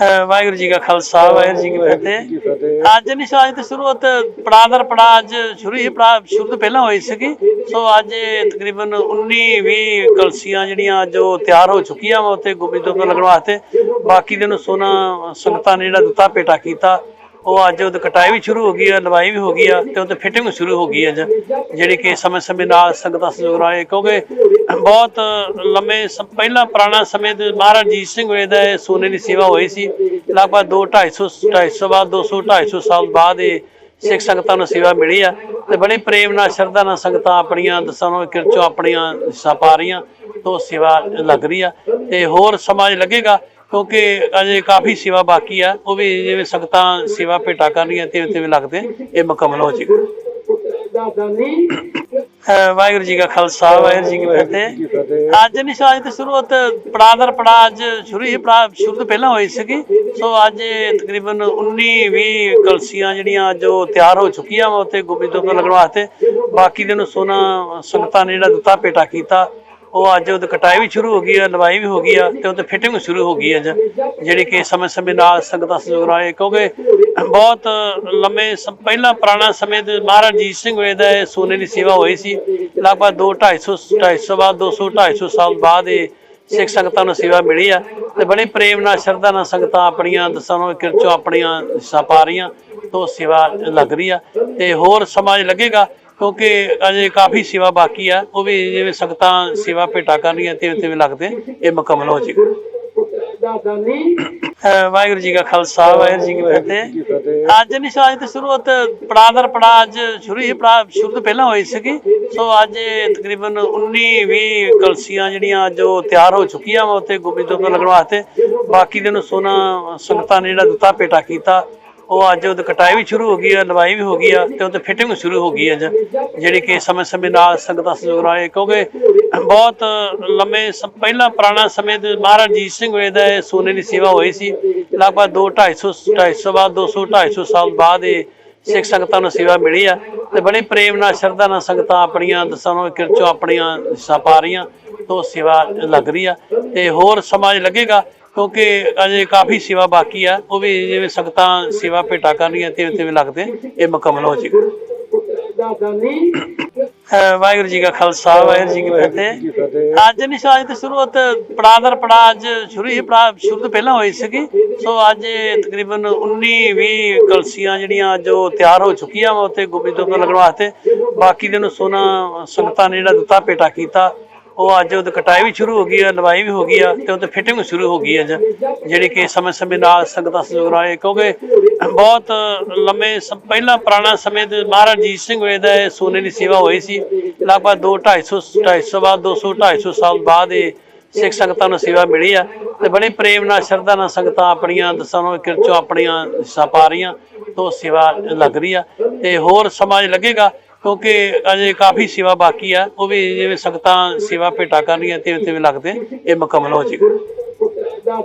ਵਾਹਿਗੁਰੂ ਜੀ ਕਾ ਖਾਲਸਾ ਵਾਹਿਗੁਰੂ ਜੀ ਕੀ ਫਤਿਹ। ਅੱਜ ਨਹੀਂ ਸੋ ਅੱਜ ਤੇ ਸ਼ੁਰੂਆਤ ਪੜਾਅ ਦਰ ਪੜਾਅ ਅੱਜ ਸ਼ੁਰੂ ਹੀ ਪੜਾਅ ਸ਼ੁਰੂ ਤੋਂ ਪਹਿਲਾਂ ਹੋਈ ਸੀਗੀ। ਸੋ ਅੱਜ ਤਕਰੀਬਨ 19 20 ਕਲਸੀਆਂ ਜਿਹੜੀਆਂ ਜੋ ਤਿਆਰ ਹੋ ਚੁੱਕੀਆਂ ਵਾ ਉੱਤੇ ਗੋਬਿੰਦ ਤੋਂ ਲੱਗਣ ਵਾਸਤੇ ਬਾਕੀ ਦੇ ਨੂੰ ਸੋਨਾ ਸੰਗਤਾਂ ਨੇ ਜਿਹੜਾ ਦਿੱਤਾ ਪੇਟਾ ਕੀਤਾ। ਉਹ ਅੱਜ ਉਹਦੀ ਕਟਾਈ ਵੀ ਸ਼ੁਰੂ ਹੋ ਗਈ ਆ, ਲਵਾਈ ਵੀ ਹੋ ਗਈ ਆ ਤੇ ਉਹਤੇ ਫਿਟਿੰਗ ਸ਼ੁਰੂ ਹੋ ਗਈ ਅੱਜ। ਜਿਹੜੀ ਕਿ ਸਮੇਂ ਸਮੇਂ ਨਾਲ ਸੰਗਤਾਂ ਸਹਿਯੋਗ ਰਾਏ ਕਿਉਂਕਿ ਬਹੁਤ ਲੰਮੇ ਪਹਿਲਾਂ ਪੁਰਾਣਾ ਸਮੇਂ ਦੇ ਮਹਾਰਾਜ ਜੀਤ ਸਿੰਘ ਵੇਲੇ ਦਾ ਸੋਨੇ ਦੀ ਸੇਵਾ ਹੋਈ ਸੀ। ਲਗਭਗ 2 250 250 ਬਾਅਦ 200 250 ਸਾਲ ਬਾਅਦ ਇਹ ਸਿੱਖ ਸੰਗਤਾਂ ਨੂੰ ਸੇਵਾ ਮਿਲੀ ਆ ਤੇ ਬੜੇ ਪ੍ਰੇਮ ਨਾਲ, ਸ਼ਰਧਾ ਨਾਲ ਸੰਗਤਾਂ ਆਪਣੀਆਂ ਦਸਾਂ ਨੂੰ, ਕਿਰਚੋਂ ਆਪਣੀਆਂ ਹਿੱਸਾ ਪਾ ਰਹੀਆਂ, ਤੋਂ ਸੇਵਾ ਲੱਗ ਰਹੀ ਆ ਤੇ ਹੋਰ ਸਮਾਜ ਲੱਗੇਗਾ ਕਿਉਂਕਿ ਅਜੇ ਕਾਫੀ ਸੇਵਾ ਬਾਕੀ ਆ, ਉਹ ਵੀ ਜਿਵੇਂ ਸੰਗਤਾਂ ਸੇਵਾ ਭੇਟਾ ਕਰ ਰਹੀਆਂ ਤੇ ਤੇ ਲੱਗਦੇ, ਇਹ ਮੁਕੰਮਲ ਹੋ ਜਾਏਗਾ। ਵਾਹਿਗੁਰੂ ਜੀ ਕਾ ਖਾਲਸਾ, ਵਾਹਿਗੁਰੂ ਜੀ ਕੀ ਫਤਿਹ। ਅੱਜ ਨਹੀਂ ਅੱਜ ਤੇ ਸ਼ੁਰੂਆਤ ਪੜਾਅ ਦਰ ਪੜਾਅ ਅੱਜ ਸ਼ੁਰੂ ਹੀ ਪੜਾਅ ਸ਼ੁਰੂ ਤੋਂ ਪਹਿਲਾਂ ਹੋਈ ਸੀਗੀ। ਸੋ ਅੱਜ ਤਕਰੀਬਨ 19 20 ਕਲਸੀਆਂ ਜਿਹੜੀਆਂ ਜੋ ਤਿਆਰ ਹੋ ਚੁੱਕੀਆਂ ਵਾ ਉੱਤੇ ਗੋਬਿੰਦ ਤੋਂ ਲੱਗਣ ਵਾਸਤੇ। ਬਾਕੀ ਦੇ ਨੂੰ ਸੋਨਾ ਸੰਗਤਾਂ ਨੇ ਜਿਹੜਾ ਦਿੱਤਾ ਪੇਟਾ ਕੀਤਾ। ਉਹ ਅੱਜ ਉਹਦੀ ਕਟਾਈ ਵੀ ਸ਼ੁਰੂ ਹੋ ਗਈ ਆ, ਲਵਾਈ ਵੀ ਹੋ ਗਈ ਆ ਤੇ ਉਹਤੇ ਫਿਟਿੰਗ ਵੀ ਸ਼ੁਰੂ ਹੋ ਗਈ ਹੈ ਅੱਜ ਜਿਹੜੀ ਕਿ ਸਮੇਂ ਸਮੇਂ ਨਾਲ ਸੰਗਤਾਂ ਸਹਿਯੋਗ ਰਾਏ ਕਿਉਂਕਿ ਬਹੁਤ ਲੰਮੇ ਪਹਿਲਾਂ ਪੁਰਾਣਾ ਸਮੇਂ ਦੇ ਮਹਾਰਾਜ ਜੀਤ ਸਿੰਘ ਵੇਲੇ ਦਾ ਸੋਨੇ ਦੀ ਸੇਵਾ ਹੋਈ ਸੀ। ਲਗਭਗ 2 250 250 ਬਾਅਦ 200 250 ਸਾਲ ਬਾਅਦ ਇਹ ਸਿੱਖ ਸੰਗਤਾਂ ਨੂੰ ਸੇਵਾ ਮਿਲੀ ਆ ਤੇ ਬੜੇ ਪ੍ਰੇਮ ਨਾਲ, ਸ਼ਰਧਾ ਨਾਲ ਸੰਗਤਾਂ ਆਪਣੀਆਂ ਦਸਾਂ ਨੂੰ ਕਿਰਚੋਂ ਆਪਣੀਆਂ ਹਿੱਸਾ ਪਾ ਰਹੀਆਂ ਤੋਂ ਸੇਵਾ ਲੱਗ ਰਹੀ ਆ ਤੇ ਹੋਰ ਸਮਾਜ ਲੱਗੇਗਾ ਕਿਉਂਕਿ ਅਜੇ ਕਾਫੀ ਸੇਵਾ ਬਾਕੀ ਆ, ਉਹ ਵੀ ਜਿਵੇਂ ਸੰਗਤਾਂ ਸੇਵਾ ਭੇਟਾ ਕਰ ਤੇ ਤੇ ਵੀ ਲੱਗਦੇ, ਇਹ ਮੁਕੰਮਲ ਹੋ ਜਾਏਗਾ। ਵਾਹਿਗੁਰੂ ਜੀ ਕਾ ਖਾਲਸਾ, ਵਾਹਿਗੁਰੂ ਜੀ ਕੀ ਫਤਿਹ। ਅੱਜ ਨਹੀਂ ਸੋ, ਅੱਜ ਤੇ ਸ਼ੁਰੂਆਤ ਪੜਾਅ ਦਰ ਪੜਾਅ ਅੱਜ ਸ਼ੁਰੂ ਹੀ ਪੜਾਅ ਸ਼ੁਰੂ ਤੋਂ ਪਹਿਲਾਂ ਹੋਈ ਸੀਗੀ। ਸੋ ਅੱਜ ਤਕਰੀਬਨ 19 20 ਕਲਸੀਆਂ ਜਿਹੜੀਆਂ ਜੋ ਤਿਆਰ ਹੋ ਚੁੱਕੀਆਂ ਵਾ ਉੱਤੇ ਗੋਬਿੰਦ ਤੋਂ ਲੱਗਣ ਵਾਸਤੇ। ਬਾਕੀ ਦੇ ਨੂੰ ਸੋਨਾ ਸੰਗਤਾਂ ਨੇ ਜਿਹੜਾ ਦਿੱਤਾ ਪੇਟਾ ਕੀਤਾ। ਉਹ ਅੱਜ ਉਹਦੀ ਕਟਾਈ ਵੀ ਸ਼ੁਰੂ ਹੋ ਗਈ ਆ, ਲਵਾਈ ਵੀ ਹੋ ਗਈ ਆ ਤੇ ਉਹਤੇ ਫਿਟਿੰਗ ਸ਼ੁਰੂ ਹੋ ਗਈ ਹੈ ਅੱਜ। ਜਿਹੜੀ ਕਿ ਸਮੇਂ ਸਮੇਂ ਨਾਲ ਸੰਗਤਾਂ ਸਹਿਯੋਗ ਰਾਏ ਕਿਉਂਕਿ ਬਹੁਤ ਲੰਮੇ ਸ- ਪਹਿਲਾਂ ਪੁਰਾਣਾ ਸਮੇਂ ਦੇ ਮਹਾਰਾਜ ਜੀਤ ਸਿੰਘ ਵੇਲੇ ਦਾ ਸੋਨੇ ਦੀ ਸੇਵਾ ਹੋਈ ਸੀ। ਲਗਭਗ 2 250 250 ਬਾਅਦ 200 250 ਸਾਲ ਬਾਅਦ ਇਹ ਸਿੱਖ ਸੰਗਤਾਂ ਨੂੰ ਸੇਵਾ ਮਿਲੀ ਆ ਤੇ ਬੜੇ ਪ੍ਰੇਮ ਨਾਲ, ਸ਼ਰਧਾ ਨਾਲ ਸੰਗਤਾਂ ਆਪਣੀਆਂ ਦਸਾਂ ਨੂੰ ਕਿਰਚੋਂ ਆਪਣੀਆਂ ਹਿੱਸਾ ਪਾ ਰਹੀਆਂ ਤੋਂ ਸੇਵਾ ਲੱਗ ਰਹੀ ਆ ਤੇ ਹੋਰ ਸਮਾਜ ਲੱਗੇਗਾ ਕਿਉਂਕਿ ਅਜੇ ਕਾਫੀ ਸੇਵਾ ਬਾਕੀ ਆ, ਉਹ ਵੀ ਜਿਵੇਂ ਸੰਗਤਾਂ ਸੇਵਾ ਭੇਟਾ ਕਰ ਰਹੀਆਂ ਤੇ ਤੇ ਵੀ ਲੱਗਦੇ ਇਹ ਮੁਕੰਮਲ ਹੋ ਜਾਏਗਾ। ਵਾਹਿਗੁਰੂ ਜੀ ਕਾ ਖਾਲਸਾ, ਵਾਹਿਗੁਰੂ ਜੀ ਕੀ ਫਤਿਹ। ਅੱਜ ਨਹੀਂ ਸੋ, ਅੱਜ ਤੇ ਸ਼ੁਰੂਆਤ ਪੜਾਅ ਦਰ ਪੜਾਅ ਅੱਜ ਸ਼ੁਰੂ ਹੀ ਪੜਾਅ ਸ਼ੁਰੂ ਤੋਂ ਪਹਿਲਾਂ ਹੋਈ ਸੀਗੀ। ਸੋ ਅੱਜ ਤਕਰੀਬਨ 19 20 ਕਲਸੀਆਂ ਜਿਹੜੀਆਂ ਜੋ ਤਿਆਰ ਹੋ ਚੁੱਕੀਆਂ ਵਾ ਉੱਤੇ ਗੋਬਿੰਦ ਤੋਂ ਲੱਗਣ ਵਾਸਤੇ ਬਾਕੀ ਦੇ ਨੂੰ ਸੋਨਾ ਸੰਗਤਾਂ ਨੇ ਜਿਹੜਾ ਦਿੱਤਾ, ਭੇਟਾ ਕੀਤਾ। ਉਹ ਅੱਜ ਉਹਦੀ ਕਟਾਈ ਵੀ ਸ਼ੁਰੂ ਹੋ ਗਈ ਆ, ਲਵਾਈ ਵੀ ਹੋ ਗਈ ਆ ਤੇ ਉਹਤੇ ਫਿਟਿੰਗ ਸ਼ੁਰੂ ਹੋ ਗਈ ਅੱਜ। ਜਿਹੜੀ ਕਿ ਸਮੇਂ ਸਮੇਂ ਨਾਲ ਸੰਗਤਾਂ ਸਹਿਯੋਗ ਰਾਏ ਕਿਉਂਕਿ ਬਹੁਤ ਲੰਮੇ ਪਹਿਲਾਂ ਪੁਰਾਣਾ ਸਮੇਂ ਦੇ ਮਹਾਰਾਜ ਜੀਤ ਸਿੰਘ ਵੇਲੇ ਦਾ ਸੋਨੇ ਦੀ ਸੇਵਾ ਹੋਈ ਸੀ। ਲਗਭਗ 2 250 250 ਬਾਅਦ 200 250 ਸਾਲ ਬਾਅਦ ਇਹ ਸਿੱਖ ਸੰਗਤਾਂ ਨੂੰ ਸੇਵਾ ਮਿਲੀ ਆ ਤੇ ਬੜੇ ਪ੍ਰੇਮ ਨਾਲ, ਸ਼ਰਧਾ ਨਾਲ ਸੰਗਤਾਂ ਆਪਣੀਆਂ ਦਸਾਂ ਨੂੰ ਕਿਰਚੋਂ ਆਪਣੀਆਂ ਹਿੱਸਾ ਪਾ ਰਹੀਆਂ ਤੋਂ ਸੇਵਾ ਲੱਗ ਰਹੀ ਆ ਤੇ ਹੋਰ ਸਮਾਜ ਲੱਗੇਗਾ ਕਿਉਂਕਿ ਅਜੇ ਕਾਫੀ ਸੇਵਾ ਬਾਕੀ ਆ ਉਹ ਵੀ ਜਿਵੇਂ ਸੰਗਤਾਂ ਸੇਵਾ ਭੇਟਾ ਕਰ ਰਹੀਆਂ ਤੇ ਤੇ ਲੱਗਦੇ ਇਹ ਮੁਕੰਮਲ ਹੋ ਜਾਏਗਾ